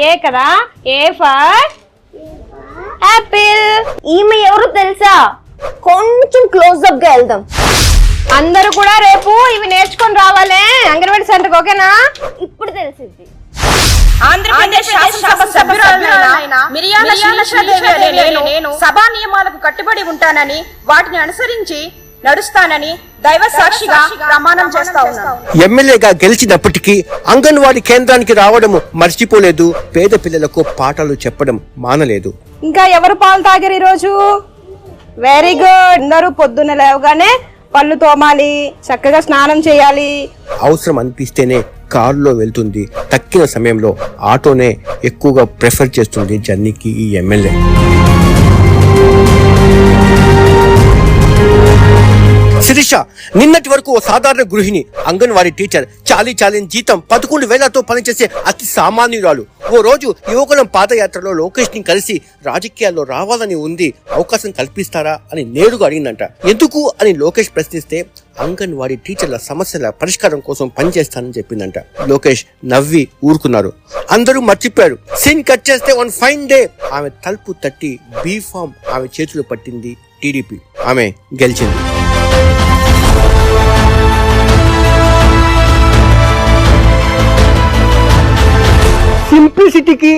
ఏ కదా? A for Apple ఈమె ఎవరు తెలుసా? కొంచెం క్లోజ్ అప్గా వెళ్దాం. అందరూ కూడా రేపు ఇవి నేర్చుకొని రావాలే. అంగన్వాడీ సెంటర్కి ఓకేనా? ఇప్పుడు తెలిసింది. ఆంధ్రప్రదేశ్ శాసనసభ నేను. సభా నియమాలకు కట్టుబడి ఉంటానని వాటిని అనుసరించి నడుస్తానని దైవ సాక్షిగా ప్రమాణం చేస్తా ఉన్నాను. ఎమ్మెల్యేగా గెలిచినప్పటికీ అంగన్వాడీ కేంద్రానికి రావడం మర్చిపోలేదు. పేద పిల్లలకు పాఠాలు చెప్పడం మానలేదు. ఇంకా ఎవరు పాలు తాగారు ఈరోజు? వెరీ గుడ్ అందరూ పొద్దున్న లేవగానే పళ్ళు తోమాలి చక్కగా స్నానం చేయాలి. అవసరం అనిపిస్తేనే కారులో వెళ్తుంది. తక్కిన సమయంలో ఆటోనే ఎక్కువగా ప్రిఫర్ చేస్తుంది జర్నీకి ఈ ఎమ్మెల్యే. శిరీష నిన్నటి వరకు ఓ సాధారణ గృహిణి అంగన్వాడీ టీచర్ చాలీ చాలీని జీతం పదకొండు వేలతో పనిచేసే అతి సామాన్యురాలు. ఓ రోజు యువకులం పాదయాత్రలో లోకేష్ని కలిసి రాజకీయాల్లో రావాలని ఉంది అవకాశం కల్పిస్తారా అని నేరుగా అడిగిందంట. ఎందుకు అని లోకేష్ ప్రశ్నిస్తే అంగన్వాడీ టీచర్ల సమస్యల పరిష్కారం కోసం పనిచేస్తానని చెప్పిందంట. లోకేష్ నవ్వి ఊరుకున్నారు. అందరూ మర్చిపోయారు. సీన్ కట్ చేస్తే వన్ ఫైన్ డే ఆమె తలుపు తట్టి బీ ఫామ్ ఆమె చేతులు పట్టింది టీడీపీ. ఆమె గెలిచింది. सिंप्लिसिटी की